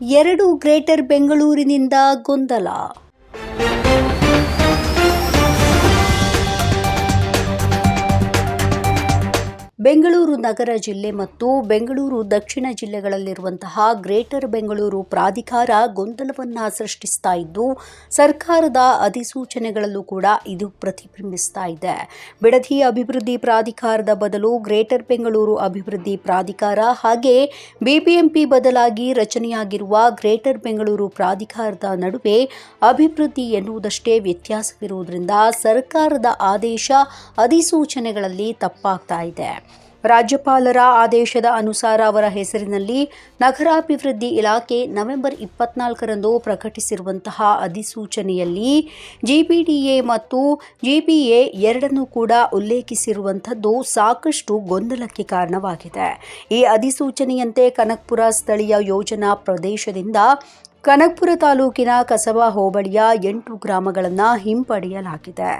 ಎರಡು ಗ್ರೇಟರ್ ಬೆಂಗಳೂರಿನಿಂದ ಗೊಂದಲ. ಬೆಂಗಳೂರು ನಗರ ಜಿಲ್ಲೆ ಮತ್ತು ಬೆಂಗಳೂರು ದಕ್ಷಿಣ ಜಿಲ್ಲೆಗಳಲ್ಲಿರುವಂತಹ ಗ್ರೇಟರ್ ಬೆಂಗಳೂರು ಪ್ರಾಧಿಕಾರ ಗೊಂದಲವನ್ನು ಸೃಷ್ಟಿಸ್ತಾ ಇದ್ದು, ಸರ್ಕಾರದ ಅಧಿಸೂಚನೆಗಳಲ್ಲೂ ಕೂಡ ಇದು ಪ್ರತಿಬಿಂಬಿಸ್ತಾ ಇದೆ. ಬಿಡದಿ ಅಭಿವೃದ್ಧಿ ಪ್ರಾಧಿಕಾರದ ಬದಲು ಗ್ರೇಟರ್ ಬೆಂಗಳೂರು ಅಭಿವೃದ್ಧಿ ಪ್ರಾಧಿಕಾರ ಹಾಗೆ ಬಿಬಿಎಂಪಿ ಬದಲಾಗಿ ರಚನೆಯಾಗಿರುವ ಗ್ರೇಟರ್ ಬೆಂಗಳೂರು ಪ್ರಾಧಿಕಾರದ ನಡುವೆ ಅಭಿವೃದ್ಧಿ ಎನ್ನುವುದಷ್ಟೇ ವ್ಯತ್ಯಾಸವಿರುವುದರಿಂದ ಸರ್ಕಾರದ ಆದೇಶ ಅಧಿಸೂಚನೆಗಳಲ್ಲಿ ತಪ್ಪಾಗ್ತಾ ಇದೆ. ರಾಜ್ಯಪಾಲರ ಆದೇಶದ ಅನುಸಾರ ಅವರ ಹೆಸರಿನಲ್ಲಿ ನಗರಾಭಿವೃದ್ಧಿ ಇಲಾಖೆ ನವೆಂಬರ್ ಇಪ್ಪತ್ನಾಲ್ಕರಂದು ಪ್ರಕಟಿಸಿರುವಂತಹ ಅಧಿಸೂಚನೆಯಲ್ಲಿ ಜಿಪಿಡಿಎ ಮತ್ತು ಜಿಪಿಎ ಎರಡನ್ನೂ ಕೂಡ ಉಲ್ಲೇಖಿಸಿರುವಂಥದ್ದು ಸಾಕಷ್ಟು ಗೊಂದಲಕ್ಕೆ ಕಾರಣವಾಗಿದೆ. ಈ ಅಧಿಸೂಚನೆಯಂತೆ ಕನಕಪುರ ಸ್ಥಳೀಯ ಯೋಜನಾ ಪ್ರದೇಶದಿಂದ ಕನಕಪುರ ತಾಲೂಕಿನ ಕಸಬಾ ಹೋಬಳಿಯ ಎಂಟು ಗ್ರಾಮಗಳನ್ನು ಹಿಂಪಡೆಯಲಾಗಿದೆ.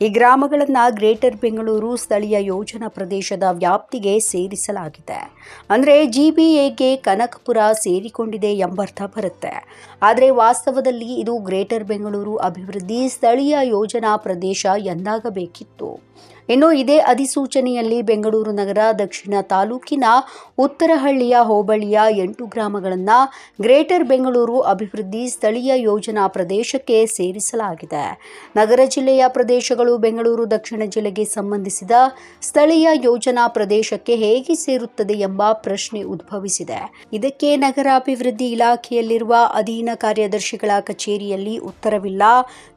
ಈ ಗ್ರಾಮಗಳನ್ನು ಗ್ರೇಟರ್ ಬೆಂಗಳೂರು ಸ್ಥಳೀಯ ಯೋಜನಾ ಪ್ರದೇಶದ ವ್ಯಾಪ್ತಿಗೆ ಸೇರಿಸಲಾಗಿದೆ. ಅಂದರೆ ಜಿಬಿಎಗೆ ಕನಕಪುರ ಸೇರಿಕೊಂಡಿದೆ ಎಂಬರ್ಥ ಬರುತ್ತೆ. ಆದರೆ ವಾಸ್ತವದಲ್ಲಿ ಇದು ಗ್ರೇಟರ್ ಬೆಂಗಳೂರು ಅಭಿವೃದ್ಧಿ ಸ್ಥಳೀಯ ಯೋಜನಾ ಪ್ರದೇಶ ಎಂದಾಗಬೇಕಿತ್ತು. ಇನ್ನು ಇದೇ ಅಧಿಸೂಚನೆಯಲ್ಲಿ ಬೆಂಗಳೂರು ನಗರ, ದಕ್ಷಿಣ ತಾಲೂಕಿನ ಉತ್ತರಹಳ್ಳಿಯ ಹೋಬಳಿಯ ಎಂಟು ಗ್ರಾಮಗಳನ್ನು ಗ್ರೇಟರ್ ಬೆಂಗಳೂರು ಅಭಿವೃದ್ಧಿ ಸ್ಥಳೀಯ ಯೋಜನಾ ಪ್ರದೇಶಕ್ಕೆ ಸೇರಿಸಲಾಗಿದೆ. ನಗರ ಜಿಲ್ಲೆಯ ಪ್ರದೇಶಗಳು ಬೆಂಗಳೂರು, ದಕ್ಷಿಣ ಜಿಲ್ಲೆಗೆ ಸಂಬಂಧಿಸಿದ ಸ್ಥಳೀಯ ಯೋಜನಾ ಪ್ರದೇಶಕ್ಕೆ ಹೇಗೆ ಸೇರುತ್ತದೆ ಎಂಬ ಪ್ರಶ್ನೆ ಉದ್ಭವಿಸಿದೆ. ಇದಕ್ಕೆ ನಗರಾಭಿವೃದ್ಧಿ ಇಲಾಖೆಯಲ್ಲಿರುವ ಅಧೀನ ಕಾರ್ಯದರ್ಶಿಗಳ ಕಚೇರಿಯಲ್ಲಿ ಉತ್ತರವಿಲ್ಲ.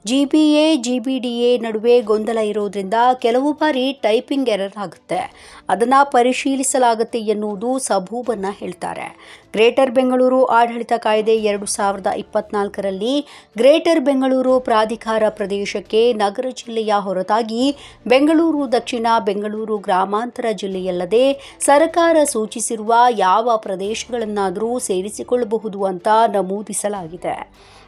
ಜಿಬಿಎ, ಜಿಬಿಡಿಎ ನಡುವೆ ಗೊಂದಲ ಇರುವುದರಿಂದ ಕೆಲವು ಬಾರಿ ಟೈಪಿಂಗ್ ಎರರ್ ಆಗುತ್ತೆ. ಅದನ್ನು ಪರಿಶೀಲಿಸಲಾಗುತ್ತೆ ಎನ್ನುವುದು ಸಬೂಬನ್ನು ಹೇಳ್ತಾರೆ. ಗ್ರೇಟರ್ ಬೆಂಗಳೂರು ಆಡಳಿತ ಕಾಯ್ದೆ ಎರಡು ಸಾವಿರದ ಇಪ್ಪತ್ನಾಲ್ಕರಲ್ಲಿ ಗ್ರೇಟರ್ ಬೆಂಗಳೂರು ಪ್ರಾಧಿಕಾರ ಪ್ರದೇಶಕ್ಕೆ ನಗರ ಜಿಲ್ಲೆಯ ಹೊರತಾಗಿ ಬೆಂಗಳೂರು ದಕ್ಷಿಣ, ಬೆಂಗಳೂರು ಗ್ರಾಮಾಂತರ ಜಿಲ್ಲೆಯಲ್ಲದೆ ಸರ್ಕಾರ ಸೂಚಿಸಿರುವ ಯಾವ ಪ್ರದೇಶಗಳನ್ನಾದರೂ ಸೇರಿಸಿಕೊಳ್ಳಬಹುದು ಅಂತ ನಮೂದಿಸಲಾಗಿದೆ.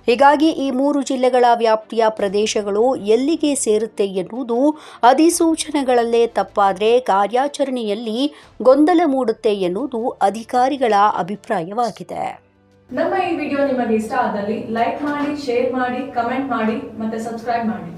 ಹೀಗಾಗಿ ಈ ಮೂರು ಜಿಲ್ಲೆಗಳ ವ್ಯಾಪ್ತಿಯ ಪ್ರದೇಶಗಳು ಎಲ್ಲಿಗೆ ಸೇರುತ್ತೆ ಎನ್ನುವುದು ಅಧಿಸೂಚನೆಗಳಲ್ಲೇ ತಪ್ಪಾದರೆ ಕಾರ್ಯಾಚರಣೆಯಲ್ಲಿ ಗೊಂದಲ ಮೂಡುತ್ತೆ ಎನ್ನುವುದು ಅಧಿಕಾರಿಗಳ ಅಭಿಪ್ರಾಯವಾಗಿದೆ. ನಮ್ಮ ಈ ವಿಡಿಯೋ ನಿಮಗೆ ಇಷ್ಟ ಆದಲ್ಲಿ ಲೈಕ್ ಮಾಡಿ, ಶೇರ್ ಮಾಡಿ, ಕಮೆಂಟ್ ಮಾಡಿ ಮತ್ತೆ ಸಬ್ಸ್ಕ್ರೈಬ್ ಮಾಡಿ.